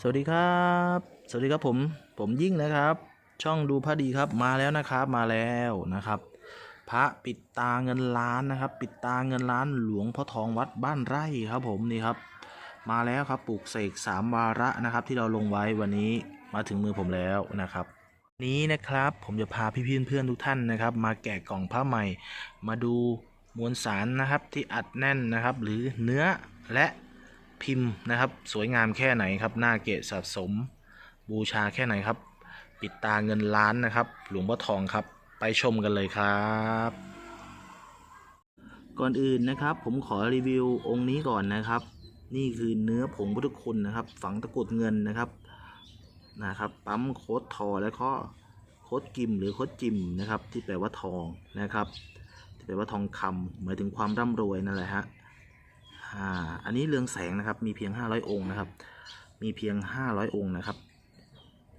สวัสดีครับ สวัสดีครับผม ผมยิ่งนะครับ ช่องดูพระดีครับ มาแล้วนะครับ มาแล้วนะครับ พระปิดตาเงินล้านนะครับ ปิดตาเงินล้านหลวงพ่อทองวัดบ้านไร่ครับ ผมนี่ครับ มาแล้วครับปลูกเสกสามวาระนะครับ ที่เราลงไว้วันนี้มาถึงมือผมแล้วนะครับนี้นะครับผมจะพาพี่ๆเพื่อนๆทุกท่านนะครับ มาแกะกล่องผ้าใหม่ มาดูมวลสารนะครับที่อัดแน่นนะครับ หรือเนื้อและ พิมพ์นะครับ สวยงามแค่ไหนครับ หน้าเกะสะสม บูชาแค่ไหนครับ ปิดตาเงินล้านนะครับ หลวงพ่อทองครับ ไปชมกันเลยครับ ก่อนอื่นนะครับ ผมขอรีวิวองค์นี้ก่อนนะครับ นี่คือเนื้อผงพุทธคุณนะครับ ฝังตะกุดเงินนะครับนะครับ ปั๊มโคดทอแล้วก็โคดกิมหรือโคดจิมนะครับ ที่แปลว่าทองนะครับ ที่แปลว่าทองคำหมายถึงความร่ำรวยนั่นแหละฮะ อ่าอันนี้เรืองแสงนะครับ มีเพียง 500 องค์นะครับ มีเพียง 500 องค์นะครับ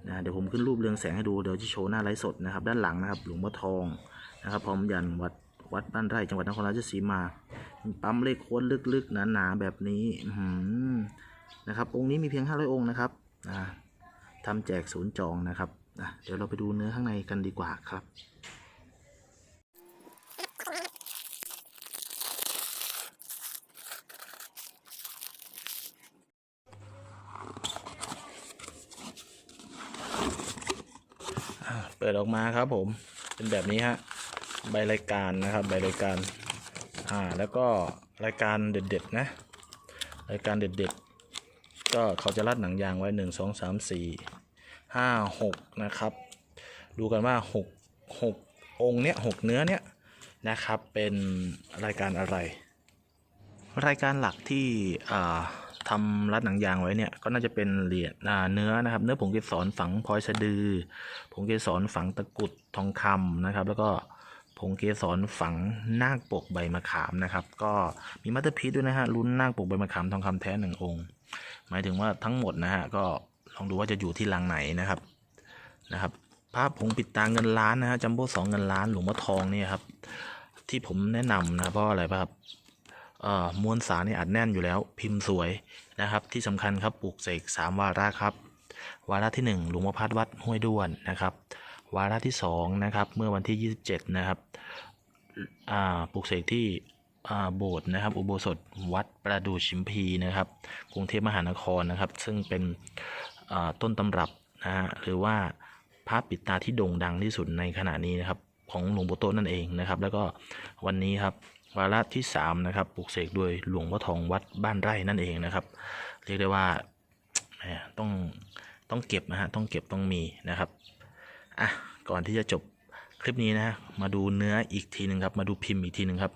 นะเดี๋ยวผมขึ้นรูปเรืองแสงให้ดูเดี๋ยวจะโชว์หน้าไลฟ์สดนะครับ ด้านหลังนะครับ หลวงพ่อทองนะครับ พร้อมยันวัดวัดบ้านไร่จังหวัดนครราชสีมา ปั๊มเลขโค้ดลึกๆหนาๆแบบนี้อืนะครับ องค์นี้มีเพียง 500 องค์นะครับอ่าทำแจกศูนย์จองนะครับเดี๋ยวเราไปดูเนื้อข้างในกันดีกว่าครับ ปิดออกมาครับผมเป็นแบบนี้ฮะใบรายการนะครับใบรายการอ่าแล้วก็รายการเด็ดๆนะ รายการเด็ดๆ ก็เขาจะรัดหนังยางไว้หนึ่งสองสามสี่ห้าหกนะครับ ดูกันว่าหกหกองค์เนี้ยหกเนื้อเนี้ยนะครับเป็นรายการอะไร รายการหลักที่อ่า ทำรัดหนังยางไว้เนี่ยก็น่าจะเป็นเหรียญเนื้อนะครับ เนื้อผงเกสรฝังพลอยสะดือ ผงเกสรฝังตะกุดทองคำนะครับ แล้วก็ผงเกสรฝังนาคปกใบมะขามนะครับ ก็มีมัตเตอร์พีด้วยนะฮะลุ้นนาคปกใบมะขามทองคำแท้หนึ่งองค์ หมายถึงว่าทั้งหมดนะฮะก็ลองดูว่าจะอยู่ที่ลังไหนนะครับนะครับภาพผงปิดตาเงินล้านนะฮะจัมโบ้สองเงินล้านหลวงพ่อทองเนี่ยครับที่ผมแนะนำนะเพราะอะไรป่ะครับ มวลสารนี่อัดแน่นอยู่แล้วพิมพ์สวยนะครับ ที่สำคัญครับปลูกเสกสามวาระครับ วาระที่หนึ่งหลวงพ่อพัดวัดห้วยด้วนนะครับ วาระที่สองนะครับเมื่อวันที่ 27 นะครับปลูกเสกที่โบสถ์นะครับ อุโบสถวัดประดูชิมพีนะครับกรุงเทพมหานครนะครับ ซึ่งเป็นต้นตำรับนะฮะหรือว่าพระปิดตาที่โด่งดังที่สุดในขณะนี้นะครับ ของหลวงปู่โตนั่นเองนะครับ แล้วก็วันนี้ครับ วาระที่สามนะครับปลูกเสกโดยหลวงพ่อทองวัดบ้านไร่นั่นเองนะครับ เรียกได้ว่าต้องต้องเก็บนะฮะต้องเก็บต้องมีนะครับอะก่อนที่จะจบคลิปนี้นะฮะมาดูเนื้ออีกทีหนึ่งครับ มาดูพิมพ์อีกทีหนึ่งครับ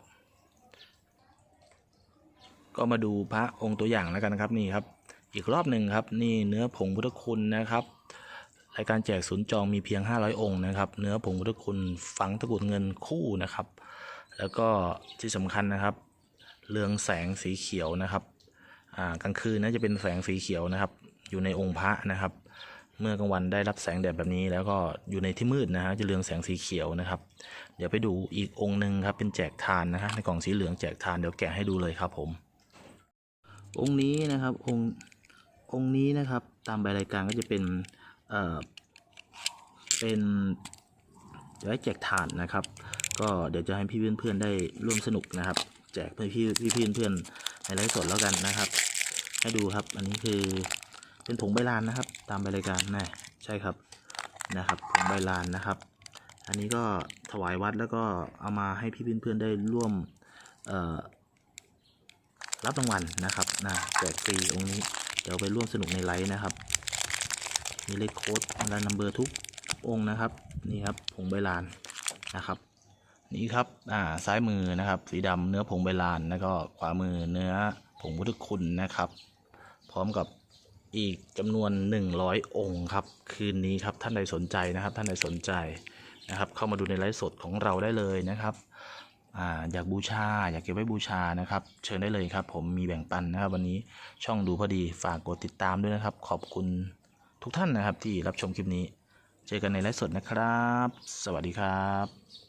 ก็มาดูพระองค์ตัวอย่างแล้วกันนะครับนี่ครับ อีกรอบหนึ่งครับ นี่เนื้อผงพุทธคุณนะครับรายการแจกศูนย์จองมีเพียง 500 องค์นะครับ เนื้อผงพุทธคุณฝังตะกรุดเงินคู่นะครับ แล้วก็ที่สำคัญนะครับ เรืองแสงสีเขียวนะครับอ่ากลางคืนน่าจะเป็นแสงสีเขียวนะครับ อยู่ในองค์พระนะครับ เมื่อกลางวันได้รับแสงแดดแบบนี้ แล้วก็อยู่ในที่มืดนะฮะจะเรืองแสงสีเขียวนะครับ เดี๋ยวไปดูอีกองค์หนึ่งครับเป็นแจกทานนะฮะในกล่องสีเหลืองแจกทานเดี๋ยวแกะให้ดูเลยครับผม องค์นี้นะครับองค์องค์นี้นะครับตามใบรายการก็จะเป็นเอ่อเป็นเดี๋ยวให้แจกทานนะครับ ก็เดี๋ยวจะให้พี่เพื่อนๆได้ร่วมสนุกนะครับ แจกให้พี่พี่เพื่อนๆในไลฟ์สดแล้วกันนะครับ ให้ดูครับอันนี้คือเป็นผงใบลานนะครับ ตามใบรายการนะใช่ครับนะครับผงใบลานนะครับ อันนี้ก็ถวายวัดแล้วก็เอามาให้พี่เพื่อนๆได้ร่วมรับรางวัลนะครับนะแจกฟรีองค์นี้เดี๋ยวไปร่วมสนุกในไลฟ์นะครับ มีเลขโค้ดและนัมเบอร์ทุกองนะครับนี่ครับผงใบลานนะครับ นี่ครับอ่าซ้ายมือนะครับ สีดำเนื้อผงใบลานแล้วก็ขวามือเนื้อผงพุทธคุณนะครับ พร้อมกับอีกจำนวน 100 องค์ครับ คืนนี้ครับท่านใดสนใจนะครับ ท่านใดสนใจนะครับ เข้ามาดูในไลฟ์สดของเราได้เลยนะครับอ่าอยากบูชาอยากเก็บไว้บูชานะครับ เชิญได้เลยครับ ผมมีแบ่งปันนะครับ วันนี้ช่องดูพอดีฝากกดติดตามด้วยนะครับ ขอบคุณทุกท่านนะครับที่รับชมคลิปนี้ เจอกันในไลฟ์สดนะครับ สวัสดีครับ